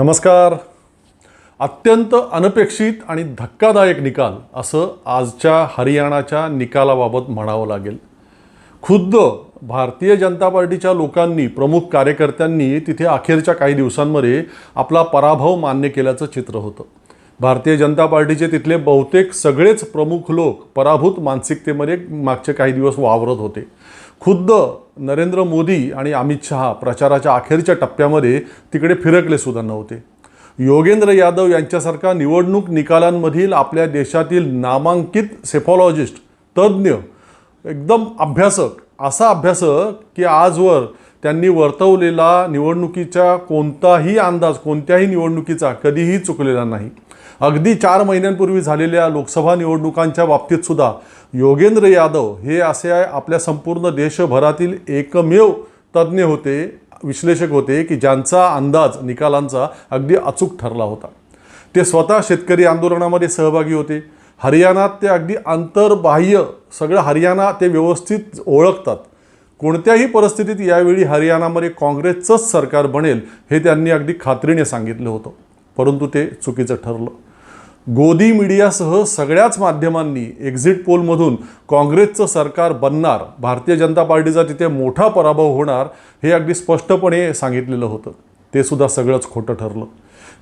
नमस्कार. अत्यंत अनपेक्षित आणि धक्कादायक निकाल असं आजच्या हरियाणाच्या निकालाबाबत म्हणावं लागेल. खुद्द भारतीय जनता पार्टीच्या लोकांनी प्रमुख कार्यकर्त्यांनी तिथे अखेरच्या काही दिवसांमध्ये आपला पराभव मान्य केल्याचं चित्र होतं. भारतीय जनता पार्टीचे तिथले बहुतेक सगळेच प्रमुख लोक पराभूत मानसिकतेमध्ये मागचे काही दिवस वावरत होते. खुद्द नरेंद्र मोदी आणि अमित शहा प्रचाराच्या अखेरच्या टप्प्यामध्ये तिकडे फिरकले सुद्धा नव्हते. योगेंद्र यादव यांच्यासारखा निवडणूक निकालांमधील आपल्या देशातील नामांकित सेफॉलॉजिस्ट तज्ज्ञ एकदम अभ्यासक असा अभ्यासक की आजवर त्यांनी वर्तवलेला निवडणुकीचा कोणताही अंदाज कोणत्याही निवडणुकीचा कधीही चुकलेला नाही. अगदी चार महिन्यांपूर्वी झालेल्या लोकसभा निवडणुकांच्या बाबतीत सुद्धा योगेंद्र यादव हे असे आपल्या संपूर्ण देशभरातील एकमेव तज्ज्ञ होते विश्लेषक होते की ज्यांचा अंदाज निकालांचा अगदी अचूक ठरला होता. ते स्वतः शेतकरी आंदोलनामध्ये सहभागी होते. हरियाणात ते अगदी आंतरबाह्य सगळं हरियाणा ते व्यवस्थित ओळखतात. कोणत्याही परिस्थितीत यावेळी हरियाणामध्ये काँग्रेसचंच सरकार बनेल हे त्यांनी अगदी खात्रीने सांगितलं होतं. परंतु ते चुकीचं ठरलं. गोदी मीडियासह सगळ्याच माध्यमांनी एक्झिट पोलमधून काँग्रेसचं सरकार बनणार भारतीय जनता पार्टीचा तिथे मोठा पराभव होणार हे अगदी स्पष्टपणे सांगितलेलं होतं. ते सुद्धा सगळंच खोटं ठरलं.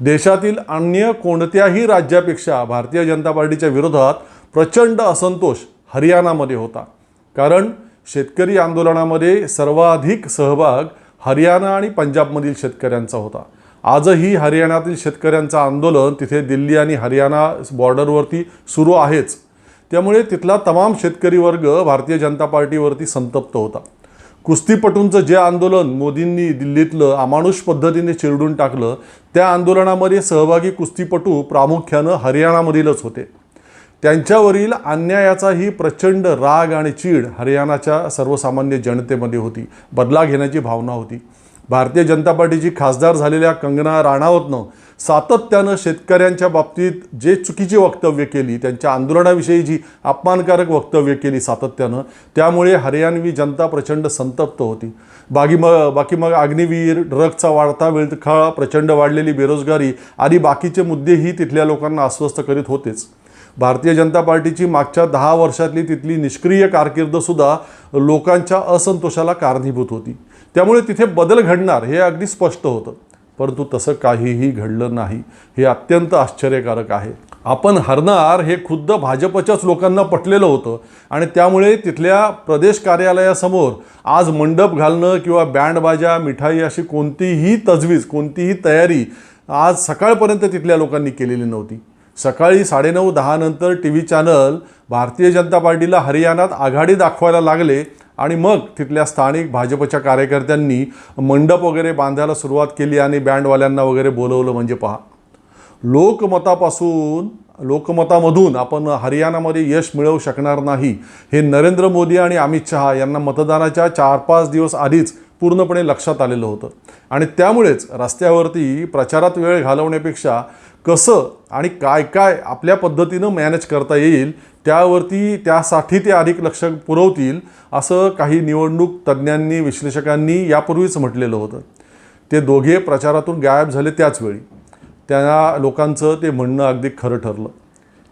देशातील अन्य कोणत्याही राज्यापेक्षा भारतीय जनता पार्टीच्या विरोधात प्रचंड असंतोष हरियाणामध्ये होता. कारण शेतकरी आंदोलनामध्ये सर्वाधिक सहभाग हरियाणा आणि पंजाबमधील शेतकऱ्यांचा होता. आजही हरियाणातील शेतकऱ्यांचं आंदोलन तिथे दिल्ली आणि हरियाणा बॉर्डरवरती सुरू आहेच. त्यामुळे तिथला तमाम शेतकरी वर्ग भारतीय जनता पार्टीवरती संतप्त होता. कुस्तीपटूंचं जे आंदोलन मोदींनी दिल्लीतलं अमानुष पद्धतीने चिरडून टाकलं त्या आंदोलनामध्ये सहभागी कुस्तीपटू प्रामुख्यानं हरियाणामधीलच होते. त्यांच्यावरील अन्यायाचाही प्रचंड राग आणि चीड हरियाणाच्या सर्वसामान्य जनतेमध्ये होती बदला घेण्याची भावना होती. भारतीय जनता पार्टीची खासदार झालेल्या कंगना राणावतनं सातत्यानं शेतकऱ्यांच्या बाबतीत जे चुकीची वक्तव्य केली त्यांच्या आंदोलनाविषयी जी अपमानकारक वक्तव्य केली सातत्यानं त्यामुळे हरियाणवी जनता प्रचंड संतप्त होती. बाकी मग बाकी मग अग्निवीर ड्रगचा वाढता वेळखा प्रचंड वाढलेली बेरोजगारी आणि बाकीचे मुद्देही तिथल्या लोकांना अस्वस्थ करीत होतेच. भारतीय जनता पार्टीची मागच्या दहा वर्षातली तिथली निष्क्रिय कारकीर्दसुद्धा लोकांच्या असंतोषाला कारणीभूत होती. त्यामुळे तिथे बदल घडणार हे अगदी स्पष्ट होतं. परंतु तसं काहीही घडलं नाही. हे अत्यंत आश्चर्यकारक आहे. आपण हरणार हे खुद्द भाजपच्याच लोकांना पटलेलं होतं आणि त्यामुळे तिथल्या प्रदेश कार्यालयासमोर आज मंडप घालणं किंवा बँडबाजा मिठाई अशी कोणतीही तजवीज कोणतीही तयारी आज सकाळपर्यंत तिथल्या लोकांनी केलेली नव्हती. सकाळी साडेनऊ दहा नंतर T V channel Bharatiya Janata पार्टीला हरियाणात आघाडी दाखवायला लागले आणि मग तिथल्या स्थानिक भाजपच्या कार्यकर्त्यांनी मंडप वगैरे बांधायला सुरुवात केली आणि बँडवाल्यांना वगैरे बोलवलं म्हणजे पहा. लोकमतापासून लोकमतामधून आपण हरियाणामध्ये यश मिळवू शकणार नाही हे नरेंद्र मोदी आणि अमित शहा यांना मतदानाच्या चार पाच दिवस आधीच पूर्णपणे लक्षात आलेलं होतं. आणि त्यामुळेच रस्त्यावरती प्रचारात वेळ घालवण्यापेक्षा कसं आणि काय काय आपल्या पद्धतीनं मॅनेज करता येईल त्यावरती त्यासाठी ते अधिक लक्ष पुरवतील असं काही निवडणूक तज्ज्ञांनी विश्लेषकांनी यापूर्वीच म्हटलेलं होतं. ते दोघे प्रचारातून गायब झाले त्याच वेळी त्या लोकांचं ते म्हणणं अगदी खरं ठरलं.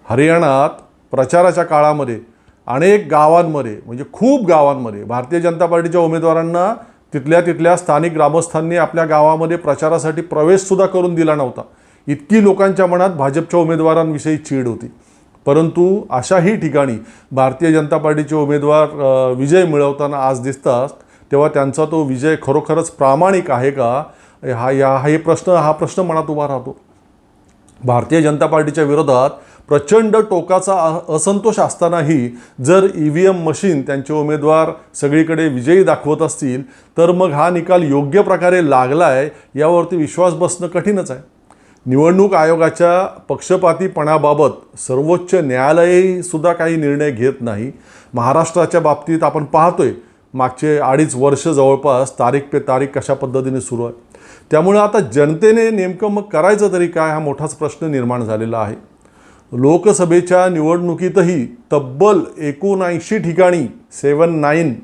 हरियाणात प्रचाराच्या काळामध्ये अनेक गावांमध्ये म्हणजे खूप गावांमध्ये भारतीय जनता पार्टीच्या उमेदवारांना तिथल्या तिथल्या स्थानिक ग्रामस्थांनी आपल्या गावामध्ये प्रचारासाठी प्रवेशसुद्धा करून दिला नव्हता. इतकी लोकांच्या मनात भाजपच्या उमेदवारांविषयी चीड होती. परंतु अशाही ठिकाणी भारतीय जनता पार्टीचे उमेदवार विजय मिळवताना आज दिसतात तेव्हा त्यांचा तो विजय खरोखरच प्रामाणिक आहे का? हा या हा हे प्रश्न हा प्रश्न मनात उभा राहतो. भारतीय जनता पार्टीच्या विरोधात प्रचंड टोकाचा असंतोष असतानाही जर ई व्ही एम मशीन त्यांचे उमेदवार सगळीकडे विजयी दाखवत असतील तर मग हा निकाल योग्य प्रकारे लागला आहे यावरती विश्वास बसणं कठीणच आहे. निवडणूक आयोगाच्या पक्षपातीपणाबाबत सर्वोच्च न्यायालयही सुद्धा काही निर्णय घेत नाही. महाराष्ट्राच्या बाबतीत आपण पाहतोय मागचे अडीच वर्ष जवळपास तारीख पे तारीख कशा पद्धतीने सुरू आहे. त्यामुळे आता जनतेने नेमकं मग करायचं तरी काय हा मोठाच प्रश्न निर्माण झालेला आहे. लोकसभेच्या निवडणुकीतही तब्बल एकोणऐंशी ठिकाणी सेवन नाईन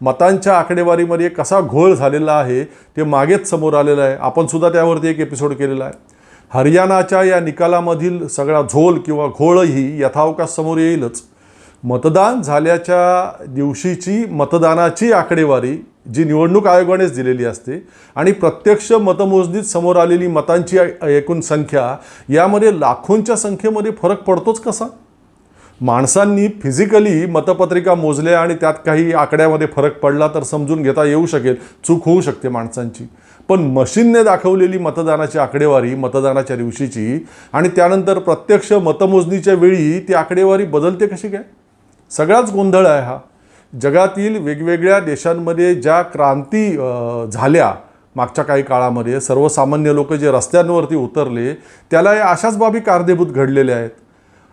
मतांच्या आकडेवारीमध्ये कसा घोळ झालेला आहे ते मागेच समोर आलेलं आहे. आपणसुद्धा त्यावरती एक एपिसोड केलेला आहे. हरियाणाच्या या निकालामधील सगळा झोल किंवा घोळही यथावकाश समोर येईलच. मतदान झाल्याच्या दिवशीची मतदानाची आकडेवारी जी निवडणूक आयोगानेच दिलेली असते आणि प्रत्यक्ष मतमोजणीत समोर आलेली मतांची एकूण संख्या यामध्ये लाखोंच्या संख्येमध्ये फरक पडतोच कसा? माणसांनी फिजिकली मतपत्रिका मोजल्या आणि त्यात काही आकड्यामध्ये फरक पडला तर समजून घेता येऊ शकेल. चूक होऊ शकते माणसांची. पण मशीनने दाखवलेली मतदानाची आकडेवारी मतदानाच्या दिवशीची आणि त्यानंतर प्रत्यक्ष मतमोजणीच्या वेळी ती आकडेवारी बदलते कशी काय? सगळाच गोंधळ आहे हा. जगातील वेगवेगळ्या देशांमध्ये ज्या क्रांती झाल्या मागच्या काही काळामध्ये सर्वसामान्य लोक जे रस्त्यांवरती उतरले त्याला या अशाच बाबी कारणीभूत घडलेल्या आहेत.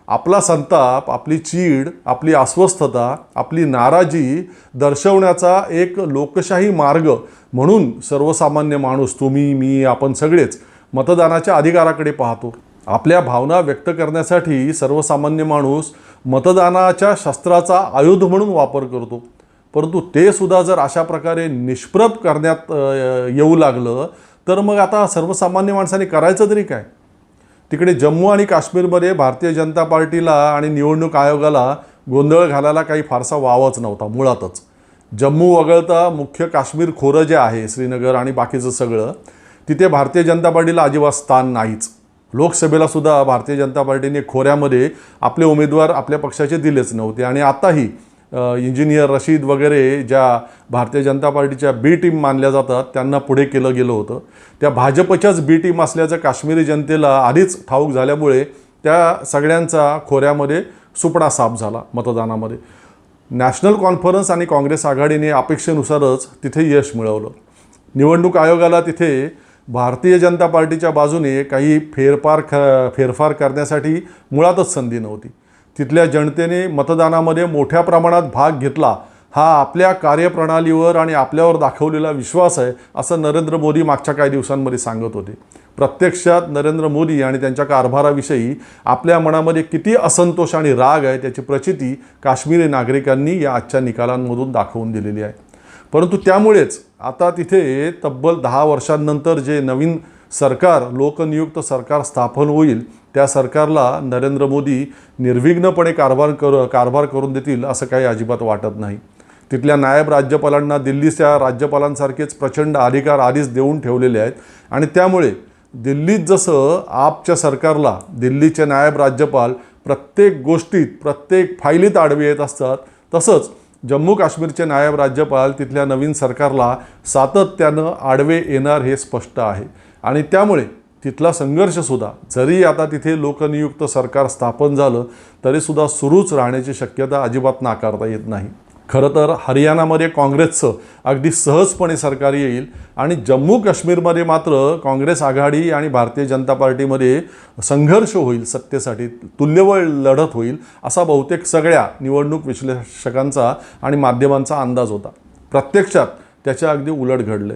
आपला संताप आपली चीड आपली अस्वस्थता आपली नाराजी दर्शवण्याचा एक लोकशाही मार्ग म्हणून सर्वसामान्य माणूस तुम्ही मी आपण सगळेच मतदानाच्या अधिकाराकडे पाहतो. आपल्या भावना व्यक्त करण्यासाठी सर्वसामान्य माणूस मतदानाच्या शस्त्राचा आयुध म्हणून वापर करतो. परंतु ते सुद्धा जर अशा प्रकारे निष्प्रभ करण्यात येऊ लागलं तर मग आता सर्वसामान्य माणसाने करायचं तरी काय? तिकडे जम्मू आणि काश्मीरमध्ये भारतीय जनता पार्टीला आणि निवडणूक आयोगाला गोंधळ घालायला काही फारसा वावच नव्हता मुळातच. जम्मू वगळता मुख्य काश्मीर खोरं जे आहे श्रीनगर आणि बाकीचं सगळं तिथे भारतीय जनता पार्टीला अजिबात स्थान नाहीच. लोकसभेला सुद्धा भारतीय जनता पार्टीने खोऱ्यामध्ये आपले उमेदवार आपल्या पक्षाचे दिलेच नव्हते आणि आताही इंजिनियर रशीद वगैरे ज्या भारतीय जनता पार्टीच्या बी टीम मानल्या जातात त्यांना पुढे केलं गेलं होतं. त्या भाजपच्याच बी टीम असल्याचं काश्मीरी जनतेला आधीच ठाऊक झाल्यामुळे त्या सगळ्यांचा खोऱ्यामध्ये सुपडा साफ झाला मतदानामध्ये. नॅशनल कॉन्फरन्स आणि काँग्रेस आघाडीने अपेक्षेनुसारच तिथे यश मिळवलं. निवडणूक आयोगाला तिथे भारतीय जनता पार्टीच्या बाजूने काही फेरफार ख फेरफार करण्यासाठी मुळातच संधी नव्हती. तिथल्या जनतेने मतदानामध्ये मोठ्या प्रमाणात भाग घेतला. हा आपल्या कार्यप्रणालीवर आणि आपल्यावर दाखवलेला विश्वास आहे असं नरेंद्र मोदी मागच्या काही दिवसांमध्ये सांगत होते. प्रत्यक्षात नरेंद्र मोदी आणि त्यांच्या कारभाराविषयी आपल्या मनामध्ये किती असंतोष आणि राग आहे त्याची प्रचिती काश्मीरी नागरिकांनी या आजच्या निकालांमधून दाखवून दिलेली आहे. परंतु त्यामुळेच आता तिथे तब्बल दहा वर्षांनंतर जे नवीन सरकार लोकनियुक्त सरकार स्थापन होईल त्या सरकारला नरेंद्र मोदी निर्विघ्नपणे कारभार कर कारभार करून देतील असं काही अजिबात वाटत नाही. तिथल्या नायब राज्यपालांना दिल्लीच्या राज्यपालांसारखेच प्रचंड अधिकार आधीच देऊन ठेवलेले आहेत आणि त्यामुळे दिल्लीत जसं आपच्या सरकारला दिल्लीचे नायब राज्यपाल प्रत्येक गोष्टीत प्रत्येक फायलीत आडवे येत असतात तसंच जम्मू काश्मीरचे नायब राज्यपाल तिथल्या नवीन सरकारला सातत्यानं आडवे येणार हे स्पष्ट आहे. आणि त्यामुळे तिथला संघर्षसुद्धा जरी आता तिथे लोकनियुक्त सरकार स्थापन झालं तरीसुद्धा सुरूच राहण्याची शक्यता अजिबात नाकारता येत नाही. खरं तर हरियाणामध्ये काँग्रेसचं अगदी सहजपणे सरकार येईल आणि जम्मू काश्मीरमध्ये मात्र काँग्रेस आघाडी आणि भारतीय जनता पार्टीमध्ये संघर्ष होईल सत्तेसाठी तुल्यबळ लढत होईल असा बहुतेक सगळ्या निवडणूक विश्लेषकांचा आणि माध्यमांचा अंदाज होता. प्रत्यक्षात त्याच्या अगदी उलट घडले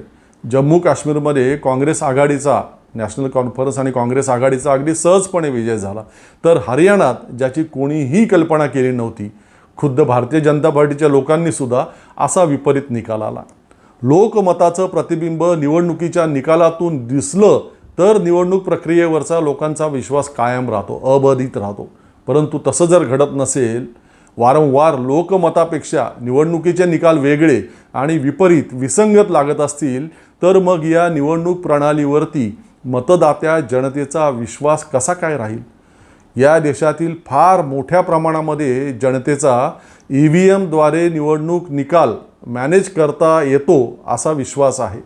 जम्मू काश्मीरमध्ये काँग्रेस आघाडीचा नॅशनल कॉन्फरन्स आणि काँग्रेस आघाडीचा अगदी सहजपणे विजय झाला. तर हरियाणात ज्याची कोणीही कल्पना केली नव्हती खुद्द भारतीय जनता पार्टीच्या लोकांनीसुद्धा असा विपरीत निकाल आला. लोकमताचं प्रतिबिंब निवडणुकीच्या निकालातून दिसलं तर निवडणूक प्रक्रियेवरचा लोकांचा विश्वास कायम राहतो अबाधित राहतो. परंतु तसं जर घडत नसेल वारंवार लोकमतापेक्षा निवडणुकीचे निकाल वेगळे आणि विपरीत विसंगत लागत असतील तर मग या निवडणूक प्रणालीवरती मतदात्या जनतेचा विश्वास कसा काय राहील? या देशातील फार मोठ्या प्रमाणामध्ये जनतेचा ई व्ही एमद्वारे निवडणूक निकाल मॅनेज करता येतो असा विश्वास आहे.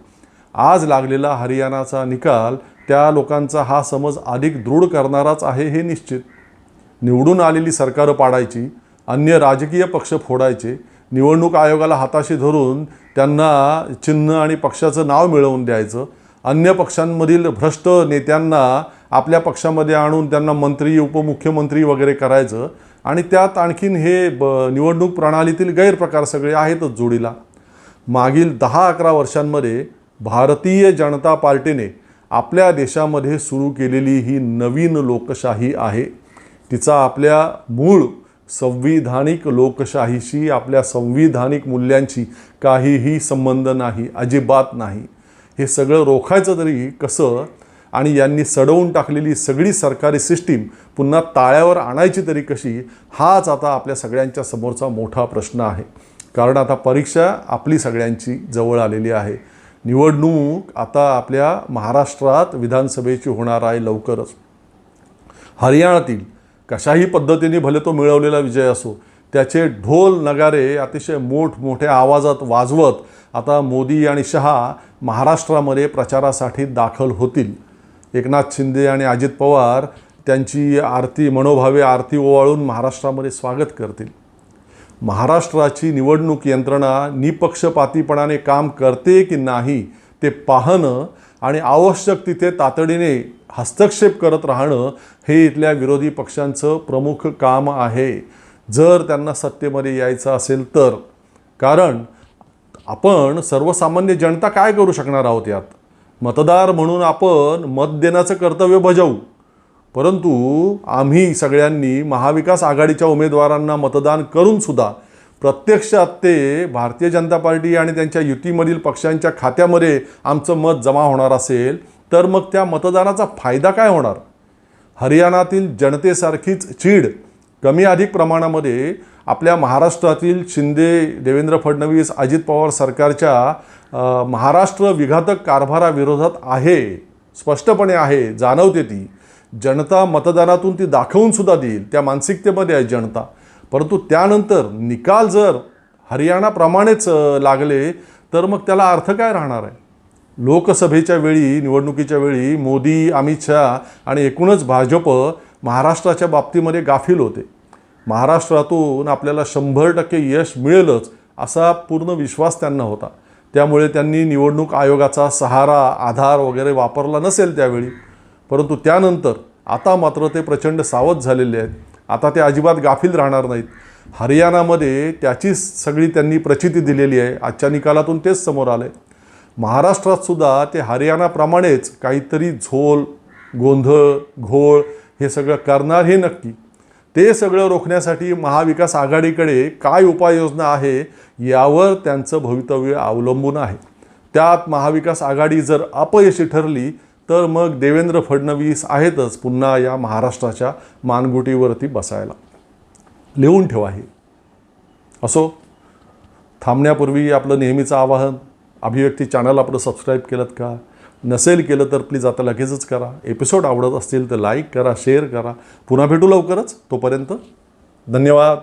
आज लागलेला हरियाणाचा निकाल त्या लोकांचा हा समज अधिक दृढ करणाराच आहे हे निश्चित. निवडून आलेली सरकारं पाडायची अन्य राजकीय पक्ष फोडायचे निवडणूक आयोगाला हाताशी धरून त्यांना चिन्ह आणि पक्षाचं नाव मिळवून द्यायचं अन्य पक्षांमधील भ्रष्ट नेत्यांना आपल्या पक्षामध्ये आणून त्यांना मंत्री उपमुख्यमंत्री वगैरे करायचं आणि त्यात आणखीन हे ब निवडणूक प्रणालीतील गैरप्रकार सगळे आहेतच जोडीला. मागील दहा अकरा वर्षांमध्ये भारतीय जनता पार्टीने आपल्या देशामध्ये सुरू केलेली ही नवीन लोकशाही आहे. तिचा आपल्या मूळ संविधानिक लोकशाहीशी आपल्या संविधानिक मूल्यांशी काहीही संबंध नाही अजिबात नाही. हे सगळं रोखायचं तरी कसं? आणि यांनी सडवून टाकलेली सगळी सरकारी सिस्टीम पुन्हा ताळ्यावर आणायची तरी कशी? हाच आता आपल्या सगळ्यांच्या समोरचा मोठा प्रश्न आहे. कारण आता परीक्षा आपली सगळ्यांची जवळ आलेली आहे. निवडणूक आता आपल्या महाराष्ट्रात विधानसभेची होणार आहे लवकरच. हरियाणातील कशाही पद्धतीने भले तो मिळवलेला विजय असो त्याचे ढोल नगारे अतिशय मोठमोठ्या आवाजात वाजवत आता मोदी आणि शहा महाराष्ट्रामध्ये प्रचारासाठी दाखल होतील. एकनाथ शिंदे आणि अजित पवार त्यांची आरती मनोभावे आरती ओवाळून महाराष्ट्रामध्ये स्वागत करतील. महाराष्ट्राची निवडणूक यंत्रणा निपक्षपातीपणाने काम करते की नाही ते पाहणं आणि आवश्यक तिथे तातडीने हस्तक्षेप करत राहणं हे इथल्या विरोधी पक्षांचं प्रमुख काम आहे. जर त्यांना सत्तेमध्ये यायचं असेल तर. कारण आपण सर्वसामान्य जनता काय करू शकणार आहोत यात? मतदार म्हणून आपण मत देण्याचं कर्तव्य बजावू. परंतु आम्ही सगळ्यांनी महाविकास आघाडीच्या उमेदवारांना मतदान करूनसुद्धा प्रत्यक्षात ते भारतीय जनता पार्टी आणि त्यांच्या युतीमधील पक्षांच्या खात्यामध्ये आमचं मत जमा होणार असेल तर मग त्या मतदानाचा फायदा काय होणार? हरियाणातील जनतेसारखीच चीड कमी अधिक प्रमाणामध्ये आपल्या महाराष्ट्रातील शिंदे देवेंद्र फडणवीस अजित पवार सरकारच्या महाराष्ट्र विघातक कारभाराविरोधात आहे स्पष्टपणे आहे जाणवते ती. जनता मतदानातून ती दाखवून सुद्धा देईल. त्या मानसिकतेमध्ये आहे जनता. परंतु त्यानंतर निकाल जर हरियाणाप्रमाणेच लागले तर मग त्याला अर्थ काय राहणार आहे? लोकसभेच्या वेळी निवडणुकीच्या वेळी मोदी अमित शहा आणि एकूणच भाजप महाराष्ट्राच्या बाबतीमध्ये गाफील होते. महाराष्ट्रातून आपल्याला शंभर टक्के यश मिळेलच असा पूर्ण विश्वास त्यांना होता. त्यामुळे त्यांनी निवडणूक आयोगाचा सहारा आधार वगैरे वापरला नसेल त्यावेळी. परंतु त्यानंतर आता मात्र ते प्रचंड सावध झालेले आहेत. आता ते अजिबात गाफील राहणार नाहीत. हरियाणामध्ये त्याची सगळी त्यांनी प्रचिती दिलेली आहे. आजच्या निकालातून तेच समोर आलं आहे महाराष्ट्रात सुद्धा ते हरियाणाप्रमाणेच काहीतरी झोल गोंधळ घोळ हे सगळं करणार हे नक्की. ते सगळं रोखण्यासाठी महाविकास आघाडीकडे काय उपाययोजना आहे यावर त्यांचं भवितव्य अवलंबून आहे. त्यात महाविकास आघाडी जर अपयशी ठरली तर मग देवेंद्र फडणवीस आहेतच पुन्हा या महाराष्ट्राच्या मानगुटीवरती बसायला. लिहून ठेवा हे. असो. थांबण्यापूर्वी आपलं नेहमीचं आवाहन. अभिव्यक्ती चॅनल आपलं सबस्क्राईब केलं का? नसेल केलं तर प्लीज आता लगेचच करा. एपिसोड आवडत असतील तर लाईक करा शेअर करा. पुन्हा भेटू लवकरच. तोपर्यंत धन्यवाद.